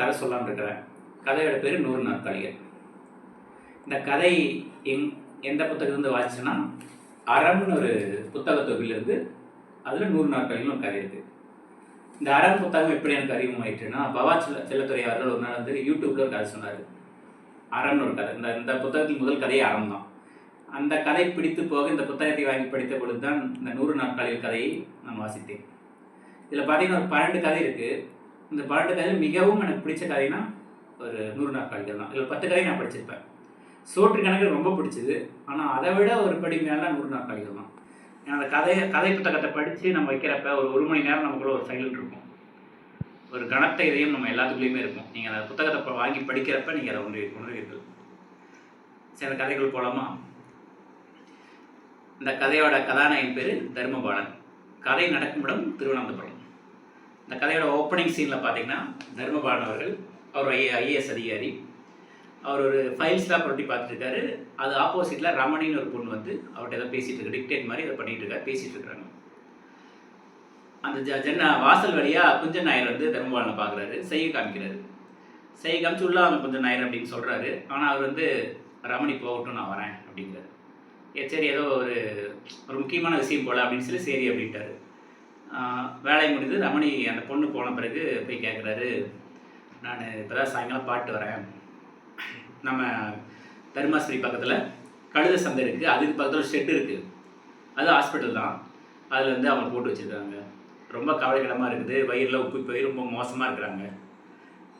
கதை சொல்லாமல் இருக்கிறேன். கதையோட பேர் நூறு நாற்காலிகள். இந்த கதை எங் எந்த புத்தகத்துலேருந்து வாசிச்சேன்னா அறம்னு ஒரு புத்தக தொகுதியிலிருந்து அதில் நூறு நாட்களிலும் ஒரு கதை இருக்குது இந்த அறம் புத்தகம் எப்படி எனக்கு அறிமுகமாயிட்டுன்னா பவா செல்ல செல்லத்துறை அவர்கள் ஒரு நாள் வந்து யூடியூப்பில் ஒரு கதை சொன்னார். அறம்னு ஒரு கதை. இந்த இந்த புத்தகத்தின் முதல் கதையே அறம் தான் அந்த கதை பிடித்து போக இந்த புத்தகத்தை வாங்கி படித்த பொழுது தான் இந்த நூறு நாட்களில் கதையை நான் வாசித்தேன். இதில் பார்த்தீங்கன்னா ஒரு பன்னெண்டு கதை இருக்குது இந்த பன்னெண்டு கதையில் மிகவும் எனக்கு பிடிச்ச கதைனா ஒரு நூறு நாள் கதைகள் தான். இதில் பத்து கதை நான் படிச்சிருப்பேன். சோற்று கணக்கு ரொம்ப பிடிச்சது. ஆனால் அதை விட ஒரு படி மேலே நூறு நாள் கதைகள் தான். ஏன்னா அந்த கதையை கதை புத்தகத்தை படித்து நம்ம வைக்கிறப்ப ஒரு ஒரு மணி நேரம் நமக்குள்ள ஒரு சைலண்ட் இருக்கும். ஒரு கணத்தை இதையும் நம்ம எல்லாத்துக்குள்ளேயுமே இருக்கும். நீங்கள் அந்த புத்தகத்தை வாங்கி படிக்கிறப்ப நீங்கள் அதை உணர்வு உணர்வீர்கள். சரி அந்த கதைகள் போலாமா? இந்த கதையோட கதாநாயகன் பேர் தர்மபாலன். கதை நடக்கும் இடம் திருவனந்தபுரம். இந்த கதையோட ஓப்பனிங் சீனில் பார்த்தீங்கன்னா தர்மபாலன் அவர்கள் அவர் ஐ ஐஏஎஸ் அதிகாரி அவர் ஒரு ஃபைல்ஸ்லாம் புரட்டி பார்த்துருக்காரு அது ஆப்போசிட்டில் ரமணின்னு ஒரு பொண்ணு வந்து அவர்கிட்ட ஏதோ பேசிகிட்டு இருக்கு. டிக்டேட் மாதிரி அதை பண்ணிட்டு இருக்காரு பேசிகிட்டு இருக்கிறாங்க அந்த ஜ ஜன்ன வாசல் வழியாக குஞ்சன் நாயர் வந்து தர்மபாலனை பார்க்குறாரு செய்ய காமிக்கிறாரு. செய்ய காமிச்சு உள்ள அவங்க குஞ்சன் நாயர் அப்படின்னு சொல்கிறாரு ஆனால் அவர் வந்து ரமணி போகட்டும் நான் வரேன் அப்படிங்கிறாரு. சரி ஏதோ ஒரு ஒரு முக்கியமான விஷயம் போல அப்படின்னு சொல்லி சரி அப்படின்ட்டாரு. வேலை முடிந்து ரமணி அந்த பொண்ணு போன பிறகு போய் கேட்குறாரு நான் இப்போ தான் சாயங்காலம் பாட்டு வரேன். நம்ம தர்மாஸ்ரீ பக்கத்தில் கழுத சந்தை இருக்குது அதுக்கு பக்கத்தில் ஷெட் இருக்குது அது ஹாஸ்பிட்டல் தான். அதில் வந்து அவங்க போட்டு வச்சுருக்காங்க. ரொம்ப கவலைக்கிடமாக இருக்குது. வயிறில் உப்பு போய் ரொம்ப மோசமாக இருக்கிறாங்க.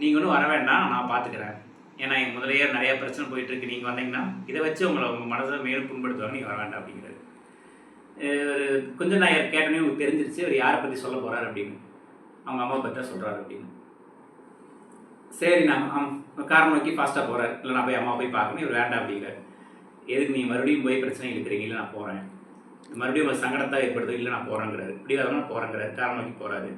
நீங்கள் ஒன்றும் வர வேண்டாம் நான் பார்த்துக்கிறேன் ஏன்னா என் முதலையே நிறையா பிரச்சனை போயிட்டுருக்கு நீங்கள் வந்தீங்கன்னா இதை வச்சு உங்களை உங்கள் மனசில் மேலும் புண்படுத்துவாங்க நீங்கள் வர வேண்டாம் அப்படிங்கிறது ஒரு கொஞ்சம் நான் கேட்டனே உங்களுக்கு தெரிஞ்சிருச்சு. அவர் யாரை பற்றி சொல்ல போகிறார் அப்படின்னு. அவங்க அம்மா பற்றி தான் சொல்கிறாரு அப்படின்னு. சரி நான் ஆம், கார் நோக்கி ஃபாஸ்ட்டாக போகிறார் இல்லை நான் போய் அம்மா போய் பார்க்கணும். இவர் வேண்டாம் அப்படிங்கிறார். எதுக்கு நீ மறுபடியும் போய் பிரச்சனை இழுக்கிறீங்க? இல்லை நான் போகிறேன் மறுபடியும் ஒரு சங்கடத்தை ஏற்படுது இல்லை நான் போகிறேங்கிறாரு இப்படி வரணும் போகிறேங்கிறாரு காரணம் நோக்கி போகிறாரு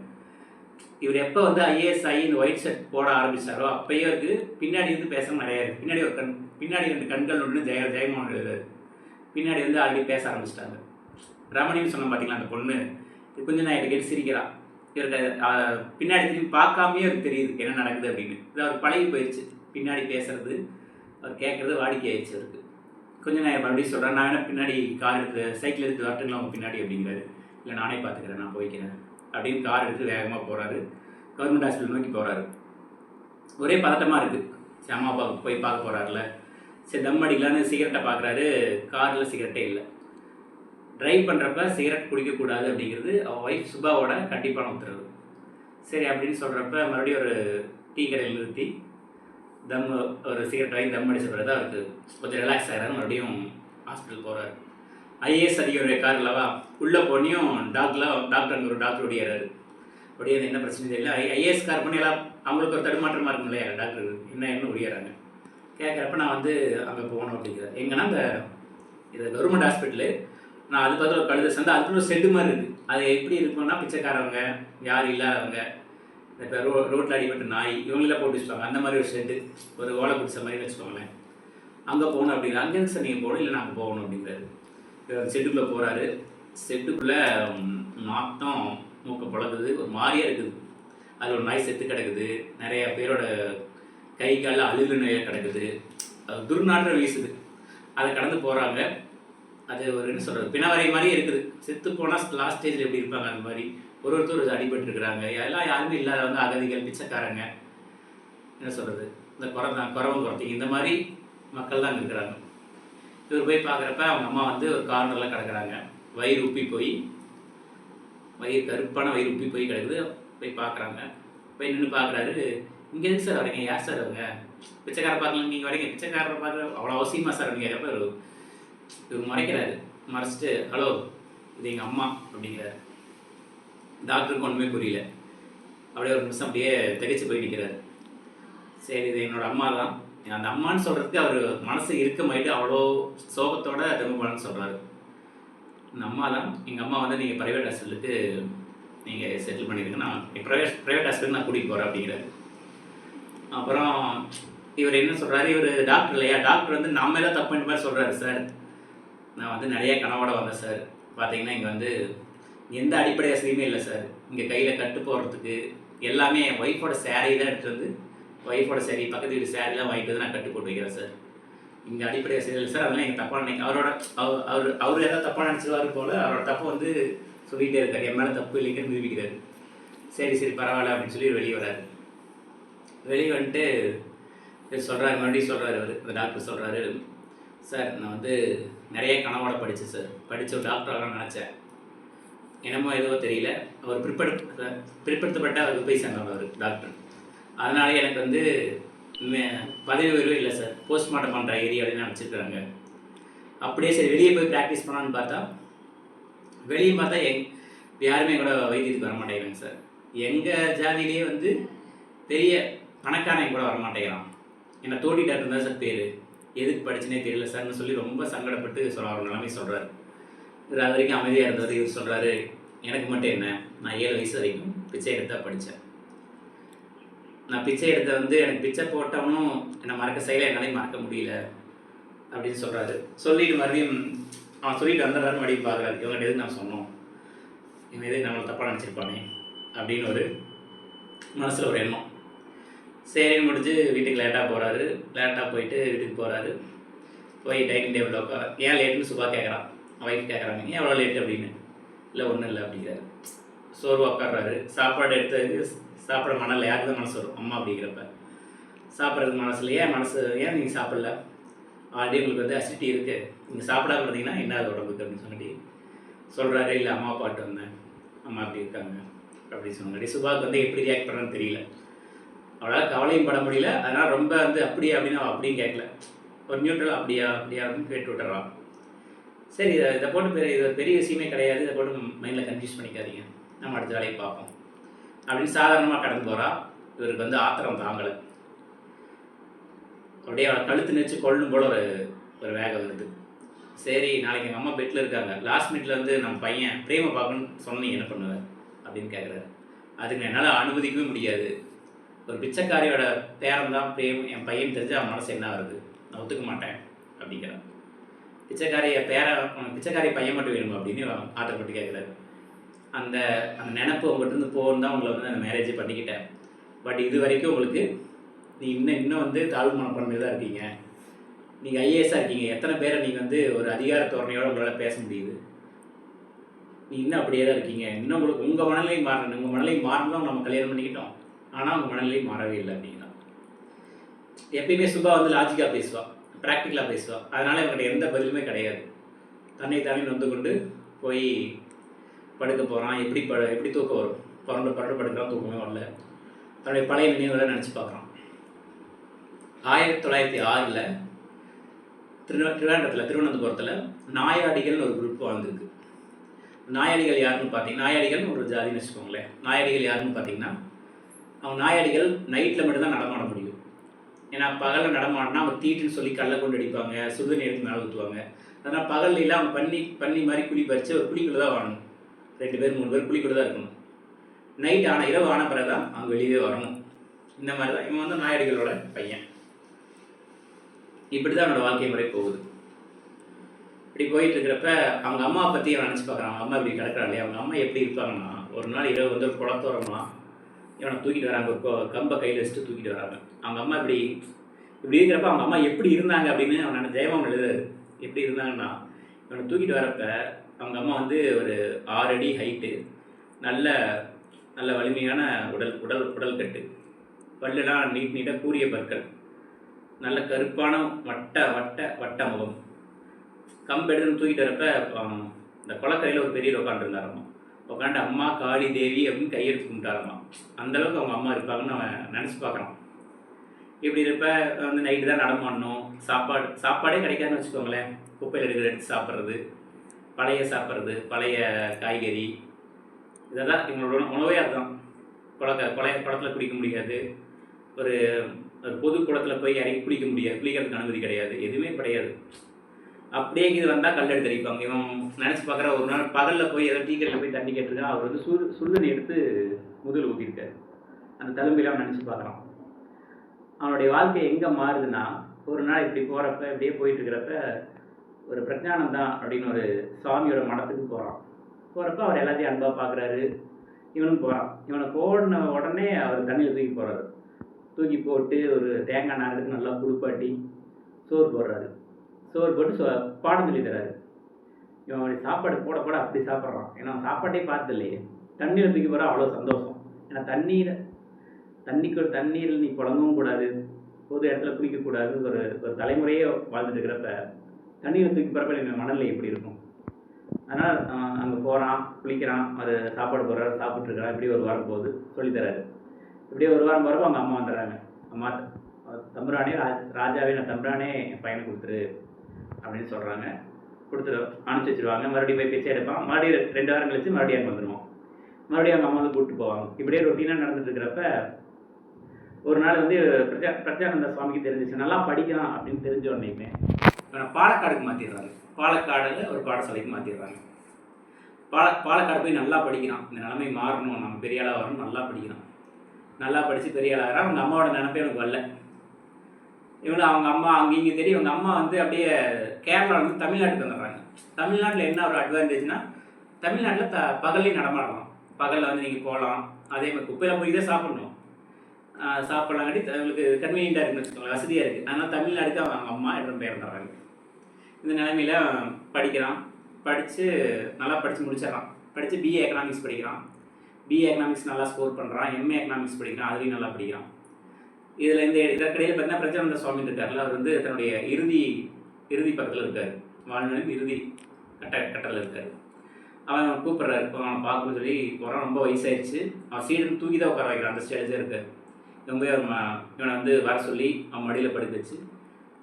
இவர் எப்போ வந்து ஐஏஎஸ் ஆகி இந்த ஒயிட் ஷர்ட் போட ஆரம்பித்தாரோ அப்பயே இருக்கு பின்னாடி இருந்து பேச நிறையா இருக்குது பின்னாடி ஒரு கண் பின்னாடி ரெண்டு கண்கள் ஒன்று ஜெய ஜெயமோகன் எழுதாரு பின்னாடி வந்து ஆல்ரெடி பேச ஆரம்பிச்சிட்டாங்க. ரமணின்னு சொன்ன பார்த்தீங்களா அந்த பொண்ணு? இது கொஞ்சம் நான் கேட்டு சிரிக்கிறா. இவருக்கு பின்னாடி திரும்பி பார்க்காமே அவருக்கு தெரியுது என்ன நடக்குது அப்படின்னு. இது அவர் பழகி போயிடுச்சு பின்னாடி பேசுறது அவர் கேட்குறது வாடிக்கை ஆயிடுச்சு அவருக்கு. கொஞ்சம் நான் மறுபடியும் சொல்கிறேன் நான் வேணால் பின்னாடி கார் எடுத்து சைக்கிள் எடுத்து வரட்டுங்களா அவங்க பின்னாடி அப்படிங்கிறாரு. இல்லை நானே பார்த்துக்கிறேன் நான் போய்க்கிறேன். அப்படின்னு கார் எடுத்து வேகமாக போகிறாரு கவர்மெண்ட் ஹாஸ்பிட்டல் நோக்கி போகிறாரு ஒரே பதட்டமாக இருக்குது சரி அம்மா அப்பா போய் பார்க்க போகிறாருல சரி தம் அடிக்கலான்னு சிகரெட்டை பார்க்குறாரு காரில் சிகரெட்டே இல்லை. டிரைவ் பண்ணுறப்ப சிகரெட் குடிக்கக்கூடாது அப்படிங்கிறது அவள் ஒய்ஃப் சுபாவோட கண்டிப்பான உத்தரவு. சரி அப்படின்னு சொல்கிறப்ப மறுபடியும் ஒரு டீ கடையில் நிறுத்தி தம் ஒரு சிகரெட் வாங்கி தம் அடிச்ச பிறகு அவருக்கு கொஞ்சம் ரிலாக்ஸ் ஆகிறாரு மறுபடியும் ஹாஸ்பிட்டல் போகிறாரு ஐஏஎஸ் அதிகாரிய கார் உள்ளே போனியும் டாக்டர்லாம் டாக்டர் அங்கே ஒரு டாக்டர் ஓடியாரு ஒடியாது என்ன பிரச்சனை தெரியல. ஐ ஐஏஎஸ் கார் பண்ணி எல்லாம் அவங்களுக்கு ஒரு தடுமாற்றமாக இருக்கும் இல்லையா டாக்டர் என்ன என்ன ஓடியாராங்க. கேட்குறப்ப நான் வந்து அங்கே போகணும் அப்படிங்கிறேன் எங்கன்னா இந்த இது கவர்மெண்ட் ஹாஸ்பிட்டலு நான் அது பதில் கழுத சந்தை அதுக்குள்ள ஒரு செட்டு மாதிரி இருக்குது அது எப்படி இருக்கும்னா பிச்சைக்காரவங்க யார் இல்லாதவங்க இப்போ ரோ ரோட்டில் அடிபட்ட நாய் இவங்களெல்லாம் போட்டு வச்சுப்பாங்க. அந்த மாதிரி ஒரு செண்டு ஒரு ஓலை பிடிச்ச மாதிரி வச்சுக்கோங்களேன். அங்கே போகணும் அப்படிங்கிற அங்கேருந்து சார் நீங்கள் போகணும் இல்லை நாங்கள் போகணும் அப்படிங்கிறாரு. இவர் செட்டுக்குள்ளே போகிறாரு செட்டுக்குள்ளே நாத்தம் மூக்க பழகுது ஒரு மாதிரியாக இருக்குது. அது ஒரு நாய் செத்து கிடக்குது. நிறைய பேரோட கை காலில் அழுகு நிறைய கிடக்குது. அது துர்நாற்றம் வீசுது. அதை கடந்து போகிறாங்க அது ஒரு என்ன சொல்கிறது பிணவரை மாதிரியே இருக்குது. செத்து போனால் லாஸ்ட் ஸ்டேஜில் எப்படி இருப்பாங்க அந்த மாதிரி? ஒரு ஒருத்தர் அடிபட்டு இருக்கிறாங்க. எல்லாம் யாருமே இல்லாதவங்க அகதிகள் பிச்சைக்காரங்க. என்ன சொல்கிறது இந்த குறந்த குறவன் குறத்திங்க இந்த மாதிரி மக்கள் தான் இருக்கிறாங்க. இவர் போய் பார்க்குறப்ப அவங்க அம்மா வந்து ஒரு கார்னரில் கிடக்குறாங்க. வயிறு உப்பி போய் வயிறு கருப்பான வயிறு உப்பி போய் கிடக்குது. போய் பார்க்குறாங்க. போய் நின்று பார்க்குறாரு. இங்கே எதுக்கு சார் வரீங்க யார் சார் அவங்க? பிச்சைக்கார பார்க்கலாம் நீங்கள் வரீங்க பிச்சைக்காரரை பார்க்குற அவ்வளோ அவசியமாக சார் நீங்கள் கேட்குறப்ப இவர் மறைக்கிறாரு. மறைச்சிட்டு ஹலோ இது எங்கள் அம்மா அப்படிங்கிறாரு. டாக்டருக்கு ஒன்றுமே புரியல. அப்படியே ஒரு நிமிஷம் அப்படியே திகைச்சு போய் நிற்கிறாரு சரி இது என்னோட அம்மா தான். அந்த அம்மான்னு சொல்கிறதுக்கு அவர் மனசு இருக்கமாயிட்டு அவ்வளோ சோகத்தோட தர்மபாலன் சொல்கிறாரு இந்த அம்மா தான். எங்கள் அம்மா வந்து நீங்கள் ப்ரைவேட் ஹாஸ்பிட்டலுக்கு நீங்கள் செட்டில் பண்ணிடுங்கன்னா ப்ரைவேட் ப்ரைவேட் ஹாஸ்பிட்டல் நான் கூட்டிகிட்டு போகிறேன் அப்படிங்கிறாரு. அப்புறம் இவர் என்ன சொல்கிறாரு இவர் டாக்டர் இல்லையா? டாக்டர் வந்து நம்ம எல்லாம் தப்பு மாதிரி சொல்கிறாரு சார். நான் வந்து நிறைய கனவோட வந்தேன் சார் பார்த்தீங்கன்னா இங்கே வந்து எந்த அடிப்படை வசதியுமே இல்லை சார் இங்கே கையில் கட்டு போடுறதுக்கு எல்லாமே என் ஒய்ஃபோட சேரீ தான் எடுத்துகிட்டு வந்து ஒய்ஃபோட சேரீ பக்கத்து வீட்டு சேரீலாம் வாங்கிட்டு வந்து நான் கட்டு போட்டு வைக்கிறேன் சார் இங்கே அடிப்படை வசதி சார் அதெல்லாம் எங்கள் தப்பாக நினைக்க அவரோட அவர் அவர் அவர் ஏதாவது தப்பாக நினச்சிருவாரு போல் அவரோட தப்பை வந்து சொல்லிகிட்டே இருக்கார். என் மேலே தப்பு இல்லைங்கன்னு நிரூபிக்கிறாரு. சரி சரி பரவாயில்ல அப்படின்னு சொல்லி வெளியே வராரு. வெளியே வந்துட்டு சரி சொல்கிறாரு மறுபடியும் சொல்கிறாரு அவர். இந்த டாக்டர் சொல்கிறாரு சார் நான் வந்து நிறைய கனவோட படித்தேன் சார் படித்த ஒரு டாக்டராக நினச்சேன். என்னமோ எதுவோ தெரியல. அவர் பிற்படு பிற்படுத்தப்பட்ட அவருக்கு போய் சேர்ந்தவர் அவர் டாக்டர் அதனால எனக்கு வந்து பதவி உயர்வு இல்லை சார் போஸ்ட்மார்ட்டம் பண்ணுற ஏரியாவிலே நினச்சிருக்கிறாங்க. அப்படியே சரி வெளியே போய் ப்ராக்டிஸ் பண்ணலான்னு பார்த்தா வெளியே பார்த்தா எங் யாருமே கூட வைத்தியத்துக்கு வர மாட்டேங்கிறாங்க சார் எங்கள் ஜாதியிலேயே வந்து பெரிய பணக்காரன் கூட வர மாட்டேங்கிறான். என்னை தோட்டி டாக்டர் தான் சார் பேர். எதுக்கு படிச்சுனே தெரியல சார்னு சொல்லி ரொம்ப சங்கடப்பட்டு சொல்ல அவர் நிலைமை சொல்கிறார் இவர் அது வரைக்கும் அமைதியாக இருந்தவர் இவர் சொல்கிறாரு எனக்கு மட்டும் என்ன நான் ஏழு வயசு வரைக்கும் பிச்சை எடுத்தா படித்தேன் நான் பிச்சை எடுத்த வந்து எனக்கு பிச்சை போட்டவனும் என்னை மறக்க செய்யலை என்னாலையும் மறக்க முடியல அப்படின்னு சொல்கிறாரு சொல்லிட்டு மறுபடியும் அவன் சொல்லிட்டு வந்துடுறாரு மறுபடியும் பார்க்குறாரு இவங்க எதுக்கு நான் சொன்னோம்? இவன் எதுக்கு நம்மளை தப்பாக நினச்சிருப்பானே? அப்படின்னு ஒரு மனசில் ஒரு எண்ணம். சரின்னு முடிஞ்சு வீட்டுக்கு லேட்டாக போகிறாரு லேட்டாக போயிட்டு வீட்டுக்கு போகிறாரு போய் டைனிங் டேபிள் உட்கார ஏன் லேட்டுன்னு சுபா கேட்குறான் ஒய்ஃப் கேட்குறாங்க ஏன் எவ்வளோ லேட் அப்படின்னு? இல்லை ஒன்றும் இல்லை அப்படிங்கிறாரு. சோர்வாக உட்காடுறாரு சாப்பாடு எடுத்து சாப்பிட மணல் யாருக்கு தான் மனசு வரும். அம்மா அப்படிங்கிறப்ப. சாப்பிட்றதுக்கு மனசில் ஏன் மனசு ஏன் நீங்கள் சாப்பிடல? ஆல்ரெடி உங்களுக்கு வந்து அசிட்டி இருக்குது நீங்கள் சாப்பிடாம இருந்தீங்கன்னா என்ன அது உடம்புக்கு? அப்படின்னு சொன்னாடி சொல்கிறாரு இல்லை அம்மா பாட்டு வந்தேன். அம்மா அப்படி இருக்காங்க. அப்படின்னு சொன்னாடி சுபாவுக்கு வந்து எப்படி ரியாக்ட் பண்ணுறேன்னு தெரியல. அவளால் கவலையும் பட முடியல. அதனால் ரொம்ப வந்து அப்படியே அப்படின்னு அவள் அப்படியும் கேட்கல ஒரு நியூட்ரல் அப்படியா அப்படியா அப்படின்னு கேட்டு விட்டுறான் சரி இதை இதை போட்டு பெரிய இது பெரிய விஷயமே கிடையாது. இதை போட்டு மைண்டில் கன்ஃபியூஸ் பண்ணிக்காதீங்க. நம்ம அடுத்த வேலையை பார்ப்போம். அப்படின்னு சாதாரணமாக கடந்து போகிறா இவருக்கு வந்து ஆத்திரம் தாங்கலை. அப்படியே அவளை கழுத்து நெச்சு கொள்ளும் போல் ஒரு ஒரு வேகம் வருது. சரி நாளைக்கு எங்கள் அம்மா பெட்டில் இருக்காங்க. லாஸ்ட் மினிட்ல வந்து நம்ம பையன் பிரேம பார்க்கணும்னு சொன்னீங்க என்ன பண்ணுவேன் அப்படின்னு கேட்குறாரு அதுக்கு என்னால் அனுமதிக்கவே முடியாது. ஒரு பிச்சைக்காரியோட பேரம் தான் பிரேம் என் பையன் தெரிஞ்சு அவன் மனசு என்ன வருது நான் ஒத்துக்க மாட்டேன் அப்படிங்கிறான். பிச்சைக்காரிய பேர உனக்கு பிச்சைக்காரி பையன் மட்டும் வேணும் அப்படின்னு அவன் ஆட்டப்பட்டு கேட்குறாரு. அந்த அந்த நினப்பு உங்கள்கிட்ட இருந்து போகணும் தான் உங்களை வந்து அந்த மேரேஜ் பண்ணிக்கிட்டேன். பட் இது வரைக்கும் உங்களுக்கு நீ இன்னும் இன்னும் வந்து தாழ்வு மனப்பான்மை தான் இருக்கீங்க. நீங்கள் ஐஏஎஸ்ஸாக இருக்கீங்க. எத்தனை பேரை நீங்கள் வந்து ஒரு அதிகார தோரணையோடு உங்களால் பேச முடியுது? நீ இன்னும் அப்படியே தான் இருக்கீங்க. இன்னும் உங்களுக்கு உங்கள் மனநிலை மாறணும் உங்கள் மனநிலை மாறணும் நம்ம கல்யாணம் பண்ணிக்கிட்டோம். ஆனால் உங்கள் மனநிலை மாறவே இல்லை அப்படின்னா எப்பயுமே சுபா வந்து லாஜிக்காக பேசுவாள் ப்ராக்டிக்கலாக பேசுவாள் அதனால் இவங்ககிட்ட எந்த பதிலுமே கிடையாது. தன்னை தானே நொந்து கொண்டு போய் படுக்க போகிறான் எப்படி ப எப்படி தூக்கம் வரும்? பரண்டு பரண்டு படுக்கிறான் தூக்கமே வரல. தன்னுடைய பழைய நினைவுகளை நினச்சி பார்க்குறான். ஆயிரத்தி தொள்ளாயிரத்தி ஆறில் திரு திருவனந்தபுரத்தில் திருவனந்தபுரத்தில் நாயாடிகள்னு ஒரு குரூப் வாழ்ந்துருக்கு. நாயாடிகள் யாருன்னு பார்த்தீங்கன்னா நாயாடிகள்னு ஒரு ஜாதின்னு வச்சுக்கோங்களேன். நாயாடிகள் யாருன்னு பார்த்தீங்கன்னா அவன் நாயாடிகள் நைட்டில் மட்டும்தான் நடமாட முடியும். ஏன்னா பகலில் நடமாடினா அவன் தீட்டுன்னு சொல்லி கல்லை கொண்டு அடிப்பாங்க சுடுதண்ணி எடுத்து மேலே ஊற்றுவாங்க அதனால் பகல்ல எல்லாம் அவன் பண்ணி பண்ணி மாதிரி குழி பறித்து ஒரு குழிக்குள்ளே தான் வாழணும். ரெண்டு பேர் மூணு பேர் குழிக்குள்ளே தான் இருக்கணும். நைட் ஆன இரவு ஆன பிறகு தான் அவங்க வெளியே வரணும். இந்த மாதிரி தான் இவன் வந்து நாயடிகளோட பையன். இப்படி தான் அவனோட வாழ்க்கை முறை போகுது. இப்படி போயிட்டு இருக்கிறப்ப அவங்க அம்மா பற்றி அவன் நினச்சி பார்க்குறான். அவங்க அம்மா இப்படி கிடக்குறா அவங்க அம்மா எப்படி இருப்பாங்கன்னா ஒரு நாள் இரவு வந்து ஒரு குளத்தோரமாக இவனை தூக்கிட்டு வராங்க ஒரு கம்பை கையில் வச்சுட்டு தூக்கிட்டு வராங்க. அவங்க அம்மா இப்படி இப்படி இருக்கிறப்ப அவங்க அம்மா எப்படி இருந்தாங்க அப்படின்னு அவன் ஜெயமோகன் எழுதுறாரு. எப்படி இருந்தாங்கன்னா இவனை தூக்கிட்டு வரப்ப அவங்க அம்மா வந்து ஒரு ஆறு அடி ஹைட்டு நல்ல நல்ல வலிமையான உடல் உடல் உடல் கட்டு. பல்லுலாம் நீட் நீட்டாக கூரிய பற்கள். நல்ல கருப்பான வட்ட வட்ட வட்ட முகம். கம்பு தூக்கிட்டு வரப்ப இந்த குளக்கையில் ஒரு பெரிய உட்காந்துருந்தாரம்மா உட்காந்து அம்மா காளி தேவி அப்படின்னு கையெடுத்து கும்பிட்டாரம்மா அந்த அளவுக்கு அவங்க அம்மா இருப்பாங்கன்னு அவன் நினச்சி பார்க்குறான். இப்படி இருப்ப? வந்து நைட்டு தான் நடமாடணும் சாப்பாடு சாப்பாடே கிடைக்காதுன்னு வச்சுக்கோங்களேன். குப்பையில் எடுக்கிற எடுத்து சாப்பிட்றது பழைய சாப்பிட்றது பழைய காய்கறி. இதெல்லாம் இவங்களோட உணவே அதுதான். குளத்தை குளைய குளத்தில் குடிக்க முடியாது. ஒரு ஒரு பொது குளத்தில் போய் இறங்கி குளிக்க முடியாது. குளிக்கிறதுக்கு அனுமதி கிடையாது. எதுவுமே கிடையாது. அப்படியே இது வந்தால் கல் எடுத்து அடிப்பாங்க இவன் நினச்சி பார்க்குற ஒரு நாள் பகலில் போய் ஏதோ டீக்கரில் போய் தண்ணி கேட்டிருக்கான் அவர் வந்து சுடு சுடுதண்ணி எடுத்து முதல் ஊற்றிருக்காரு அந்த தழும்பெல்லாம் நினச்சி பார்க்குறான் அவனுடைய வாழ்க்கை எங்கே மாறுதுன்னா ஒரு நாள் இப்படி போகிறப்ப இப்படியே போயிட்டு இருக்கிறப்ப ஒரு பிரஜானந்தா அப்படின்னு ஒரு சுவாமியோட மடத்துக்கு போகிறான் போகிறப்ப அவர் எல்லாத்தையும் அன்பாக பார்க்குறாரு இவனும் போகிறான் இவனை போடின உடனே அவர் தண்ணியில் தூக்கி போகிறாரு தூக்கி போட்டு ஒரு தேங்காய் நாரத்துக்கு நல்லா குளிப்பாட்டி சோறு போடுறாரு. சோறு போட்டு சோ பாடம் சொல்லி தராரு. இவன் சாப்பாடு போட போட அப்படி சாப்பிட்றான். ஏன்னா சாப்பாட்டே பார்த்தது இல்லையே தண்ணீர் தூக்கி போகிற அவ்வளோ சந்தோஷம். ஏன்னா தண்ணீரை தண்ணிக்கு தண்ணீரில் நீ புழங்கவும் கூடாது. பொது இடத்துல குளிக்கக்கூடாது ஒரு ஒரு தலைமுறையே வாழ்ந்துட்டு இருக்கிறப்ப தண்ணீரை தூக்கி போகிறப்ப எங்கள் மணலில் எப்படி இருக்கும்? அதனால் அங்கே போகிறான் குளிக்கிறான் அது சாப்பாடு போடுறாரு சாப்பிட்ருக்கிறான் இப்படி ஒரு வாரம் போகுது சொல்லித்தராரு இப்படியே ஒரு வாரம் போகிறப்ப அவங்க அம்மா வந்துடுறாங்க. அம்மா தம்புரானே ராஜாவே நான் தம்புரானே என் பையனை கொடுத்துரு. அப்படின்னு சொல்கிறாங்க கொடுத்துருவோம் அனுப்பிச்சி வச்சிருவாங்க. மறுபடியும் போய் பிச்சை எடுப்பான் மறுபடியும் ரெண்டு வாரம் கழிச்சு மறுபடியும் அங்கே வந்துடுவோம் மறுபடியும் அவங்க அம்மா வந்து கூப்பிட்டு போவாங்க. இப்படியே ரொட்டீனாக நடந்துட்டு இருக்கிறப்ப ஒரு நாள் வந்து பிரஜா பிரஜானந்த சுவாமிக்கு தெரிஞ்சிச்சு. நல்லா படிக்கலாம் அப்படின்னு தெரிஞ்ச உடனேயுமே இவனை பாலக்காடுக்கு மாற்றிடுறாங்க பாலக்காடில் ஒரு பாடசாலைக்கு மாற்றிடுறாங்க பால பாலக்காடு போய் நல்லா படிக்கிறான். இந்த நிலைமை மாறணும். நம்ம பெரிய ஆளாக வரணும். நல்லா படிக்கிறான். நல்லா படித்து பெரிய ஆளாகிறான் அவங்க அம்மாவோட நினப்பே எனக்கு வரல. இவனு அவங்க அம்மா அங்கே இங்கே தெரியும். இவங்க அம்மா வந்து அப்படியே கேரளாவில் வந்து தமிழ்நாட்டுக்கு வந்துடுறாங்க. தமிழ்நாட்டில் என்ன ஒரு அட்வான்டேஜ்னா தமிழ்நாட்டில் த பகல்லையும் நடமாடலாம் பகலில் வந்து நீங்கள் போகலாம். அதே மாதிரி குப்பையில் போய் தான் சாப்பிடணும். ஆஹ் அவங்களுக்கு உங்களுக்கு கன்வீனியண்ட்டாக இருக்குன்னு வச்சுக்கோங்களேன். வசதியாக இருக்குது அதனால் தமிழ்நாடுக்கு அவங்க அம்மா இடம் பெயர்ந்துடுறாங்க இந்த நிலைமையில் படிக்கிறான். படித்து நல்லா படித்து முடிச்சிடறான். படித்து பிஏ எக்கனாமிக்ஸ் படிக்கிறான். பிஏ எக்கனாமிக்ஸ் நல்லா ஸ்கோர் பண்ணுறான் எம்ஏ எக்கனாமிக்ஸ் படிக்கிறான். அதுலேயும் நல்லா படிக்கிறான். இதில் இந்த இதற்கிடையில் பார்த்தீங்கன்னா பிரச்சனந்த சுவாமி இருக்கார்ல அவர் வந்து தன்னுடைய இறுதி இறுதி பக்கத்தில் இருக்கார். வாழ்நாளின் இறுதி கட்ட கட்டத்தில் இருக்கார். அவன் கூப்பிட்றாரு இப்போ அவனை பார்க்கணும்னு சொல்லி போகிறான் ரொம்ப வயசாயிடுச்சு அவன் சீடன் தூக்கி தான் உட்கார வைக்கிறான். அந்த ஸ்டேஜே இருக்கார். இவன் போய் அவன் ம- இவனை வந்து வர சொல்லி அவன் மடியில் படுக்க வச்சு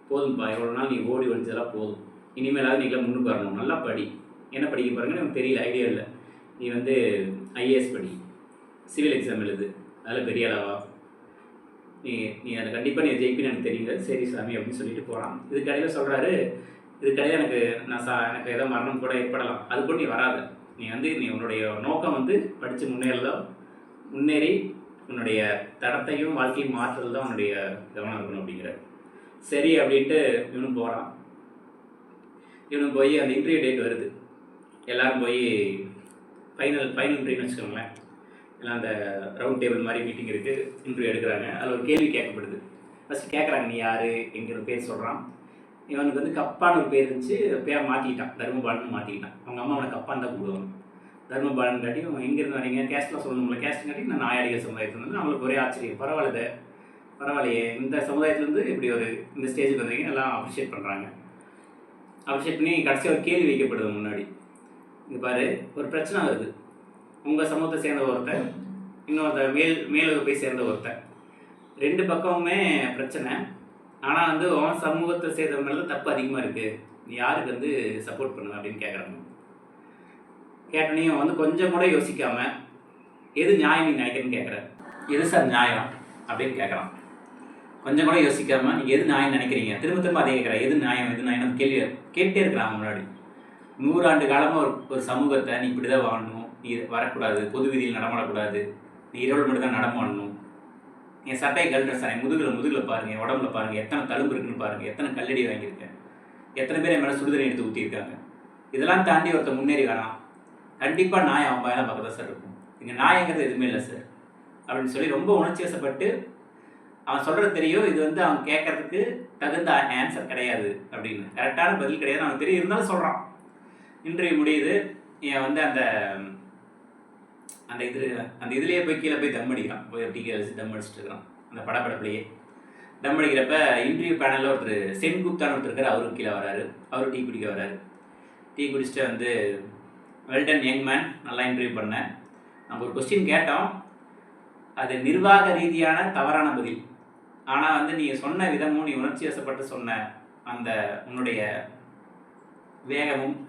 போதும்ப்பா எவ்வளோ நாள் நீ ஓடி ஒழிச்சதெல்லாம் போதும். இனிமேலாவது நீங்களாம் முன்னுக்கு வரணும். நல்லா படி. என்ன படிக்க போகிறேங்கன்னு எனக்கு தெரியல. ஐடியா இல்லை. நீ வந்து ஐஏஎஸ் படி. சிவில் எக்ஸாம் எழுது. அதில் பெரிய அளவா நீ நீ அதை கண்டிப்பாக நீ ஜெயிப்பின்னு எனக்கு தெரியுங்க. சரி சாமி அப்படின்னு சொல்லிட்டு போகிறான் இதுக்கடையில் சொல்கிறாரு இதுக்கடையில் எனக்கு நான் சா எனக்கு ஏதோ மரணம் கூட ஏற்படலாம். அது கூட நீ வராது. நீ வந்து நீ உன்னுடைய நோக்கம் வந்து படித்து முன்னேறலாம் முன்னேறி உன்னுடைய தடத்தையும் வாழ்க்கையும் மாற்றுறது தான் உன்னுடைய கவனம் இருக்கணும் அப்படிங்கிற. சரி அப்படின்ட்டு இவனும் போகிறான் இவனும் போய் அந்த இன்டர்வியூ டேட் வருது. எல்லோரும் போய் ஃபைனல் ஃபைனல் இன்டர்வியூன்னு வச்சுக்கோங்களேன். எல்லாம் அந்த ரவுண்ட் டேபிள் மாதிரி மீட்டிங் இருக்குது இன்டர்வியூ எடுக்கிறாங்க. அதில் ஒரு கேள்வி கேட்கப்படுது. ஃபஸ்ட்டு கேட்குறாங்க நீ யார்? எங்கிற பேர் சொல்கிறான் இவனுக்கு வந்து கப்பான்னு ஒரு பேர் இருந்துச்சு. பேரை மாற்றிக்கிட்டான் தர்மபாலன் மாற்றிக்கிட்டான் அவங்க அம்மா அவனை கப்பான் தான் கூடுவாங்க தர்மபாலன் காட்டி அவங்க எங்கேருந்து வரீங்க கேஸ்ட்லாம் சொல்லணும்ல? கேஸ்ட் காட்டி நான் நாயாடிகள் சமுதாயத்தில் வந்து அவங்களுக்கு ஒரே ஆச்சரியம். பரவாயில்ல பரவாயில்லையே. இந்த சமுதாயத்துலேருந்து இப்படி ஒரு இந்த ஸ்டேஜுக்கு வந்தீங்க எல்லாம் அப்ரிஷியேட் பண்ணுறாங்க அப்ரிஷியேட் பண்ணி கடைசியாக ஒரு கேள்வி வைக்கப்படுது முன்னாடி. இங்கே பாரு ஒரு பிரச்சனை வருது. உங்கள் சமூகத்தை சேர்ந்த ஒருத்தன் இன்னொருத்த மேல் மேலுக்கு போய் சேர்ந்த ஒருத்தன். ரெண்டு பக்கமுமே பிரச்சனை. ஆனால் வந்து உன் சமூகத்தை சேர்ந்த மேலே தப்பு அதிகமாக இருக்குது நீ யாருக்கு வந்து சப்போர்ட் பண்ணுவ அப்படின்னு கேட்குறாங்க கேட்டோன்னே வந்து கொஞ்சம் கூட யோசிக்காம எது நியாயம் நீ நினைக்கிறேன்னு கேட்குற எது சார் நியாயம்? அப்படின்னு கேட்குறான் கொஞ்சம் கூட யோசிக்காம நீங்கள் எது நியாயம் நினைக்கிறீங்க? திரும்ப திரும்ப அதே கேட்குறேன் எது நியாயம் எது நியாயம்? கேள்வி கேட்டே இருக்கிறான் முன்னாடி. நூறாண்டு காலமாக ஒரு ஒரு சமூகத்தை நீ இப்படி தான் வாழணும். நீ வரக்கூடாது பொது வீதியில் நடமாடக்கூடாது. நீ இரவு மட்டும் தான் நடமாடணும். என் சட்டை கழட்ட சார் என் முதுகில் முதுகில் பாருங்கள் என் உடம்புல பாருங்கள் எத்தனை தழும்பு இருக்குன்னு பாருங்கள் எத்தனை கல்லடி வாங்கியிருக்கேன் எத்தனை பேர் என் மேலே சுடுதண்ணி எடுத்து ஊற்றிருக்காங்க இதெல்லாம் தாண்டி ஒருத்தர் முன்னேறி வேணாம் கண்டிப்பாக நாய் அவன் பயணம் பக்கத்தில் சார் இருக்கும். இங்கே நாயங்கிறது எதுவுமே இல்லை சார். அப்படின்னு சொல்லி ரொம்ப உணர்ச்சி வசப்பட்டு அவன் சொல்கிறது தெரியும் இது வந்து அவன் கேட்கறதுக்கு தகுந்த ஆன்சர் கிடையாது அப்படின்னு. கரெக்டான பதில் கிடையாது. அவன் தெரியும். இருந்தாலும் சொல்கிறான் இன்றைய முடியுது. என் வந்து அந்த அந்த இது அந்த இதுலேயே போய் கீழே போய் தம் அடிக்கிறான். போய் டிக்கெட் வச்சு தம் அடிச்சுட்டு இருக்கிறான். அந்த படப்படப்புலையே. தம் அடிக்கிறப்ப இன்டர்வியூ பேனலில் ஒருத்தர் சென்குப்தான் ஒருத்தர் இருக்கார். அவரும் கீழே வராரு. அவரும் டீ குடிக்க வராரு. டீ குடிச்சிட்டு வந்து வெல்டன் யங் மேன் நல்லா இன்டர்வியூ பண்ணேன் நம்ம ஒரு கொஸ்டின் கேட்டோம். அது நிர்வாக ரீதியான தவறான பதில். ஆனால் வந்து நீ சொன்ன விதமும் நீ உணர்ச்சி வசப்பட்டு சொன்ன அந்த உன்னுடைய வேகமும்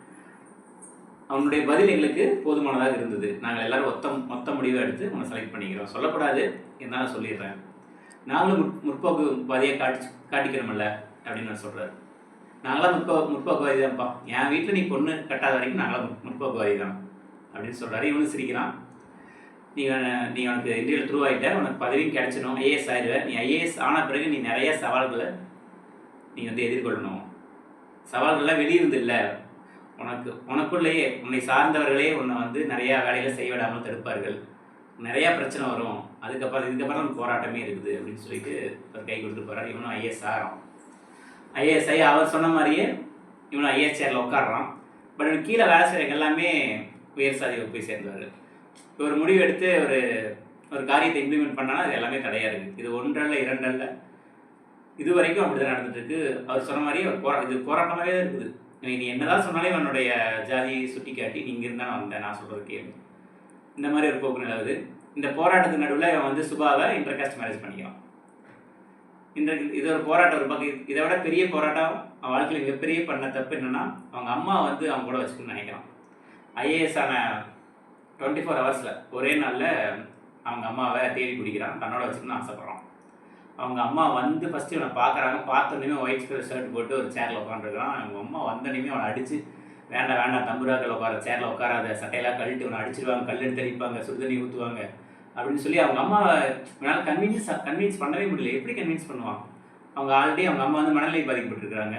அவனுடைய பதில் எங்களுக்கு போதுமானதாக இருந்தது. நாங்கள் எல்லாரும் ஒத்த மொத்த முடிவை எடுத்து உன்னை செலக்ட் பண்ணிக்கிறோம். சொல்லக்கூடாது என்னால் சொல்லிடுறேன். நாங்களும் முற் முற்போக்கு முற்போக்குவாதியை காட்டி காட்டிக்கிறோம்ல அப்படின்னு நான் சொல்கிறாரு நாங்களாம் முற்போ முற்போக்குவாதி தான்ப்பா என் வீட்டில் நீ பொண்ணு கட்டாத வரைக்கும் நாங்களாம் முற்போக்குவாதி தான் அப்படின்னு சொல்கிறாரு இவனும் சிரிக்கிறான். நீ நீ உனக்கு இந்தியாவில் த்ரூ ஆகிட்ட உனக்கு பதவியும் கிடச்சிடும் ஐஏஎஸ் ஆயிடுவேன் நீ ஐஏஎஸ் ஆன பிறகு நீ நிறைய சவால்களை நீ வந்து எதிர்கொள்ளணும். சவால்கள்லாம் வெளியிருந்து இல்லை. உனக்கு உனக்குள்ளேயே உன்னை சார்ந்தவர்களே உன்னை வந்து நிறையா வேலைகளை செய்ய விடாமல் தடுப்பார்கள். நிறையா பிரச்சனை வரும். அதுக்கப்புறம் இதுக்கப்புறம் நமக்கு போராட்டமே இருக்குது அப்படின்னு சொல்லிட்டு அவர் கை கொடுத்து போகிறார் இவனும் ஐஏஎஸ் ஆகிறான். ஐஏஎஸ் ஐயா அவர் சொன்ன மாதிரியே இவனும் ஐஏஎஸ் சேரில் உட்காடுறான் பட் இவன் கீழே வேலை செய்கிறவங்க எல்லாமே உயர் சாதி போய் சேர்ந்தார் இப்போ ஒரு முடிவு எடுத்து ஒரு ஒரு காரியத்தை இம்ப்ளிமெண்ட் பண்ணால் அது எல்லாமே தடையாக இருக்குது இது ஒன்றல்ல இரண்டல்ல. இது வரைக்கும் அப்படி தான் நடந்துட்டுருக்கு அவர் சொன்ன மாதிரியே ஒரு போரா இது போராட்டமாகவே தான் இருக்குது. நீ என்னதான் சொன்னாலே என்னுடைய ஜாதியை சுட்டி காட்டி நீ இங்கிருந்து வந்தேன் நான் சொல்கிறது கேள்வி இந்த மாதிரி ஒரு போக்கு நிலவுது. இந்த போராட்டத்துக்கு நடுவில் இவன் வந்து சுபாவை இன்டர்காஸ்ட் மேரேஜ் பண்ணிக்கிறான். இந்த இது ஒரு போராட்டம் ஒரு பக்கம் இதை விட பெரிய போராட்டம் அவன் வாழ்க்கையில் மிகப்பெரிய பண்ண தப்பு என்னன்னா அவங்க அம்மா வந்து அவங்க கூட வச்சுக்கணும்னு நினைக்கிறான். ஐஏஎஸ் ஆன டுவெண்ட்டி ஃபோர் ஹவர்ஸில் ஒரே நாளில் அவங்க அம்மாவை தேடி பிடிக்கிறான். தன்னோட வச்சுக்கணும்னு ஆசைப்பட்றான். அவங்க அம்மா வந்து ஃபஸ்ட்டு இவனை பார்க்குறாங்க. பார்த்தோன்னே ஒயிட் கலர் ஷர்ட் போட்டு ஒரு சேரில் உட்காந்துருக்கான் அவங்க அம்மா வந்தோடனே அவனை அடித்து வேண்டாம் வேண்டாம் தம்புராக்கள் உட்கார சேரில் உட்காராத சட்டையெல்லாம் கழட்டி இவனை அடிச்சிருவாங்க கல்லு தெளிப்பாங்க சுடுதண்ணி ஊற்றுவாங்க அப்படின்னு சொல்லி அவங்க அம்மா இவனால் கன்வின்ஸ் கன்வின்ஸ் பண்ணவே முடியல. எப்படி கன்வின்ஸ் பண்ணுவான்? அவங்க ஆல்ரெடி அவங்க அம்மா வந்து மனநிலை பாதிக்கப்பட்டிருக்கிறாங்க.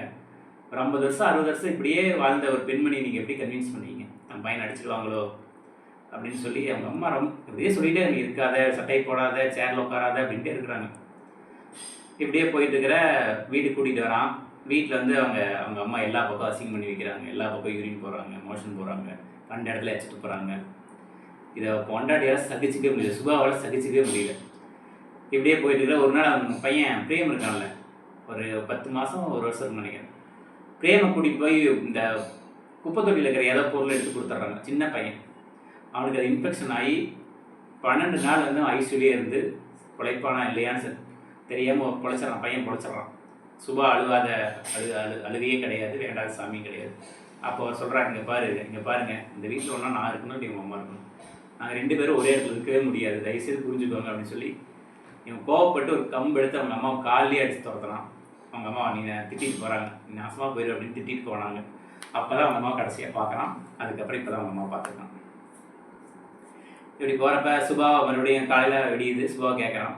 ஒரு ஐம்பது வருஷம் அறுபது வருஷம் இப்படியே வாழ்ந்த ஒரு பெண்மணி நீங்கள் எப்படி கன்வின்ஸ் பண்ணுவீங்க? நம்ம பையன் அடிச்சிருவாங்களோ? அப்படின்னு சொல்லி அவங்க அம்மா ரொம்ப இதே சொல்லிட்டே இருக்காத சட்டை போடாத சேரில் உட்காராத அப்படின்ட்டு இருக்கிறாங்க. இப்படியே போயிட்டு இருக்கிற கூட்டிகிட்டு வரான். வீட்டில் வந்து அவங்க அவங்க அம்மா எல்லா பக்கம் அசிங் பண்ணி வைக்கிறாங்க. எல்லா பக்கம் யூரின் போகிறாங்க மோஷன் போகிறாங்க பன்னெண்டு இடத்துல வச்சுட்டு போகிறாங்க இதை பொண்டாட்டியால் சகிச்சிக்கவே முடியல. சுபாவால் சகிச்சிக்கவே முடியல. இப்படியே போயிட்டு இருக்கிற ஒரு நாள் அவங்க பையன் பிரேம் இருக்கான்ல. ஒரு பத்து மாதம் ஒரு வருஷம் நினைக்கிறேன். பிரேமை கூட்டிகிட்டு போய் இந்த குப்பை தொட்டியில் இருக்கிற ஏதோ பொருள் எடுத்து கொடுத்துட்றாங்க. சின்ன பையன். அவனுக்கு அது இன்ஃபெக்ஷன் ஆகி பன்னெண்டு நாள் வந்து ஐசியூலேயே இருந்து பிழைப்பானா இல்லையான்னு தெரியாமல் பொழைச்சிடறான் பையன் பொழைச்சிடறான் சுபா அழுவாத அழு அழு அழுகையே கிடையாது வேண்டாத சாமியும் கிடையாது. அப்போ அவர் சொல்கிறார் இங்கே பாரு இங்கே பாருங்கள் இந்த வீட்டில் ஒன்றா நான் இருக்கணும் இப்படி உங்கள் அம்மா இருக்கணும். நாங்கள் ரெண்டு பேரும் ஒரே இடத்துல இருக்கவே முடியாது தயவுசெய்து புரிஞ்சுக்கோங்க அப்படின்னு சொல்லி இவன் கோவப்பட்டு ஒரு கம்பு எடுத்து அவங்க அம்மாவை காலையே அடித்து துரத்துறான். அவங்க அம்மா நீங்கள் திட்டிட்டு போகிறாங்க நீ நாசமாக போயிரு அப்படின்னு திட்டிட்டு போனாங்க. அப்போ தான் அவங்க அம்மா கடைசியாக பார்க்குறான். அதுக்கப்புறம் இப்போ தான் அவங்க அம்மா பார்த்துருக்கான் இப்படி போகிறப்ப சுபா மறுபடியும் காலையில் வெடியுது. சுபா கேட்குறான்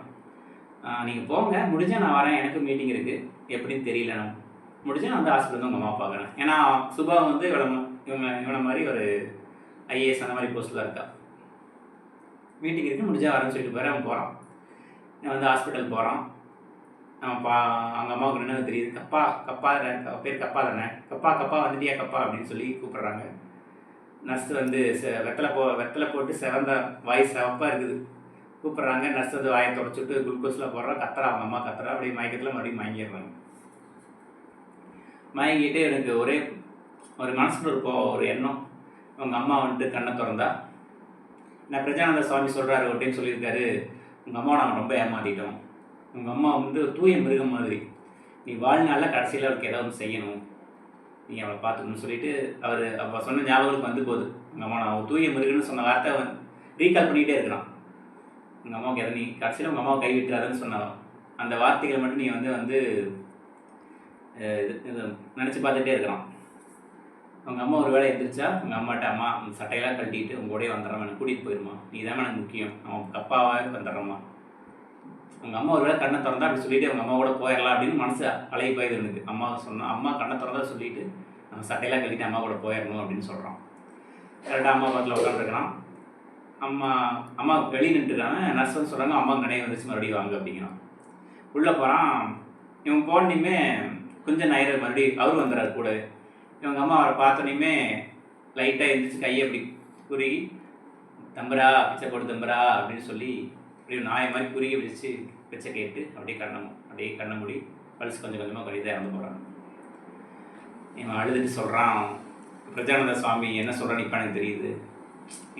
நீங்கள் போங்க. முடிஞ்சால் நான் வரேன். எனக்கு மீட்டிங் இருக்குது எப்படின்னு தெரியல நான். முடிஞ்சால் நான் வந்து ஹாஸ்பிட்டல் வந்து உங்கள் அம்மா பார்க்குறேன். ஏன்னா சுபா வந்து இவ்வளோ இவங்க இவனை மாதிரி ஒரு ஐஏஎஸ் அந்த மாதிரி போஸ்ட்டில் இருக்கா. மீட்டிங் இருக்குது முடிஞ்சால் வரேன்னு சொல்லிட்டு போகிறேன் அவன் போகிறான் நான் வந்து ஹாஸ்பிட்டல் போகிறான் அவன் பா அவங்க அம்மாவுக்கு என்ன தெரியுது? கப்பா கப்பா தானே? பேர் கப்பா தானே? கப்பா கப்பா வந்துட்டியா? கப்பா அப்படின்னு சொல்லி கூப்பிட்றாங்க. நர்ஸ் வந்து வெத்தலை போ வெத்தலை போட்டு செவந்த வாய் சிவப்பாக இருக்குது. கூப்பிட்றாங்க நர்ஸ் வந்து வாயை தொடச்சிட்டு குளுக்கோஸ்லாம் போடுறா கத்துறா அவங்க அம்மா கத்துறா அப்படியே மயக்கத்தில் மறுபடியும் மயங்கிடுறாங்க மயங்கிட்டு எனக்கு ஒரே ஒரு மனசில் ஒரு ஒரு எண்ணம். அவங்க அம்மா வந்துட்டு கண்ணை திறந்தா நான் பிரஜானந்த சுவாமி சொல்கிறாரு ஒரு டைம் சொல்லியிருக்காரு உங்கள் அம்மா நாங்கள் ரொம்ப ஏமாத்திட்டோம். உங்கள் அம்மா வந்து தூய மிருகம் மாதிரி. நீ வாழ்நாளில் கடைசியில் அவளுக்கு ஏதாவது செய்யணும். நீ அவளை பார்த்துக்கணும்னு சொல்லிட்டு அவர் அப்போ சொன்ன ஞாபகத்துக்கு வந்து போகுது. உங்கள் அம்மா நான் தூய மிருகன்னு சொன்ன வார்த்தை ரீகால் பண்ணிகிட்டே இருக்கிறான் உங்கள் அம்மாவுக்கு எதை நீ கடைசியில் உங்கள் அம்மாவை கைவிட்டுறாருன்னு சொன்னான் அந்த வார்த்தைகளை மட்டும் நீ வந்து வந்து இது இது நினச்சி பார்த்துட்டே இருக்கிறான். உங்கள் அம்மா ஒரு வேளை எழுந்திரிச்சா உங்கள் அம்மாட்ட அம்மா அந்த சட்டையெல்லாம் கழட்டிட்டு உங்க கூடயே வந்துடுறேன் எனக்கு கூட்டிகிட்டு போயிருமா நீ தான் எனக்கு முக்கியம். அவன் கப்பாவாக வந்துடுறம்மா. உங்கள் அம்மா ஒரு வேளை கண்ணை திறந்தா அப்படி சொல்லிட்டு அவங்க அம்மா கூட போயிடலாம் அப்படின்னு மனசு அலைய போயிது எனக்கு. அம்மா சொன்னான் அம்மா கண்ணை திறந்தா சொல்லிட்டு நம்ம சட்டையெல்லாம் கழட்டிட்டு அம்மா கூட போயிடணும் அப்படின்னு சொல்கிறான் கரெக்டாக அம்மா பக்கத்தில் உட்காந்துருக்கிறான் அம்மா அம்மா வெளியே நின்றுருக்காங்க நர்ஸ் வந்து சொல்கிறாங்க அம்மா நினைவு வந்துச்சு மறுபடியும் வாங்க அப்படிங்கிறான். உள்ளே போகிறான் இவன் போனோடனே கொஞ்சம் நயிர மறுபடியும் அவரும் வந்துடுறாரு கூட. இவங்க அம்மா அவரை பார்த்தோன்னே லைட்டாக எழுந்திரிச்சு கையை அப்படி குறுகி தம்பரா பிச்சை போடு தம்பரா அப்படின்னு சொல்லி அப்படியே நாயை மாதிரி குறுகி பிடிச்சி பிச்சை கேட்டு அப்படியே கண்ணம் அப்படியே கண்ணை மூடி பல்ஸ் கொஞ்சம் கொஞ்சமாக குறையதான் இறந்து போகிறான் இவன் அழுதுட்டு சொல்கிறான் பிரஜானந்த சுவாமி என்ன சொல்கிறான்னு இப்போ எனக்கு தெரியுது.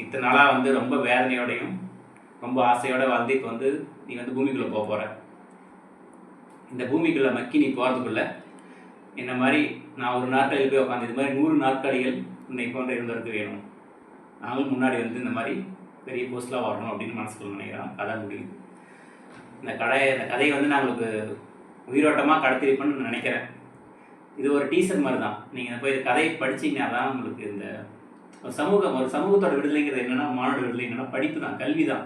இத்தனை நாளாக வந்து ரொம்ப வேதனையோடையும் ரொம்ப ஆசையோடு வாழ்ந்து இப்போ வந்து நீ வந்து பூமிக்குள்ளே போக போகிற இந்த பூமிக்குள்ளே மக்கி நீ போகிறதுக்குள்ள என்ன மாதிரி நான் ஒரு நாட்களில் போய் உட்காந்து இது மாதிரி நூறு நாற்காலிகள் உன்னை போன்ற இருந்தவருக்கு வேணும். நாங்களும் முன்னாடி வந்து இந்த மாதிரி பெரிய போஸ்ட்லாம் வரணும் அப்படின்னு மனசுக்குள்ள நினைக்கிறோம். கதை முடியும் இந்த கடையை இந்த கதையை வந்து நான் உங்களுக்கு உயிரோட்டமாக கடத்திருப்பேன்னு நினைக்கிறேன். இது ஒரு டீசர் மாதிரி தான். நீங்கள் போய் இந்த கதையை படிச்சீங்கன்னா தான் உங்களுக்கு இந்த சமூகம் ஒரு சமூகத்தோட விடுதலைங்கிறது என்னென்னா மாணவர்கள் விடுதலைங்கன்னா படிப்பு தான் கல்வி தான்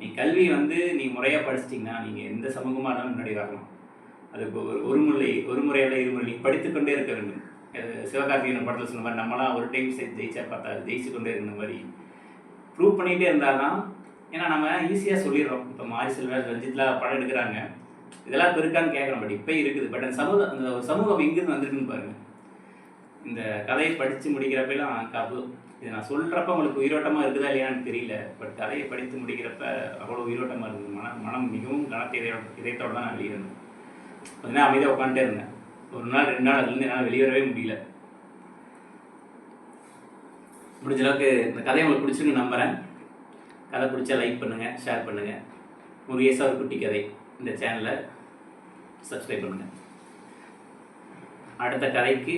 நீ கல்வி வந்து நீ முறையாக படிச்சிட்டிங்கன்னா நீங்கள் எந்த சமூகமாக இருந்தாலும் முன்னாடி வரலாம். அதுக்கு ஒரு ஒரு முறை ஒரு முறையில் இருமுறை நீ படித்துக்கொண்டே இருக்க வேண்டும். சிவகார்த்திகேயன் படத்தில் சொன்ன மாதிரி நம்மளாம் ஒரு டைம் ஜெயிச்சா பார்த்தா ஜெயிச்சு கொண்டே இருந்த மாதிரி. ப்ரூவ் பண்ணிகிட்டே இருந்தால் தான் ஏன்னா நம்ம ஈஸியாக சொல்லிடுறோம். இப்போ மாரி செல்வர் ரஞ்சித்லாம் படம் எடுக்கிறாங்க. இதெல்லாம் இப்போ இருக்கான்னு கேட்குறோம் பட் இப்போ இருக்குது. பட் அந்த சமூகம் அந்த சமூகம் எங்கேருந்து வந்திருக்குன்னு பாருங்கள் இந்த கதையை படித்து முடிக்கிறப்பெல்லாம் காப்பு இது நான் சொல்கிறப்ப உங்களுக்கு உயிரோட்டமாக இருக்குதா இல்லையான்னு தெரியல. பட் கதையை படித்து முடிக்கிறப்ப அவ்வளோ உயிரோட்டமாக இருந்தது மனம் மனம் மிகவும் கனத்தை இதய இதயத்தோட தான் நான் வெளியிருந்தேன் கொஞ்ச நேரம் அமைதியாக உட்காந்துட்டே இருந்தேன். ஒரு நாள் ரெண்டு நாள் அதுலேருந்து என்னால் வெளியே வரவே முடியல. முடிஞ்ச அளவுக்கு இந்த கதையை உங்களுக்கு பிடிச்சிருக்கு நம்புகிறேன் கதை பிடிச்சா லைக் பண்ணுங்கள் ஷேர் பண்ணுங்கள் ஒரு ஒரு குட்டி கதை. இந்த சேனலை சப்ஸ்கிரைப் பண்ணுங்கள் அடுத்த கதைக்கு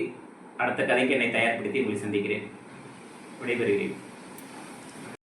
அடுத்த கதைக்கு என்னை தயார்படுத்தி உங்களை சந்திக்கிறேன். விடைபெறுகிறேன்.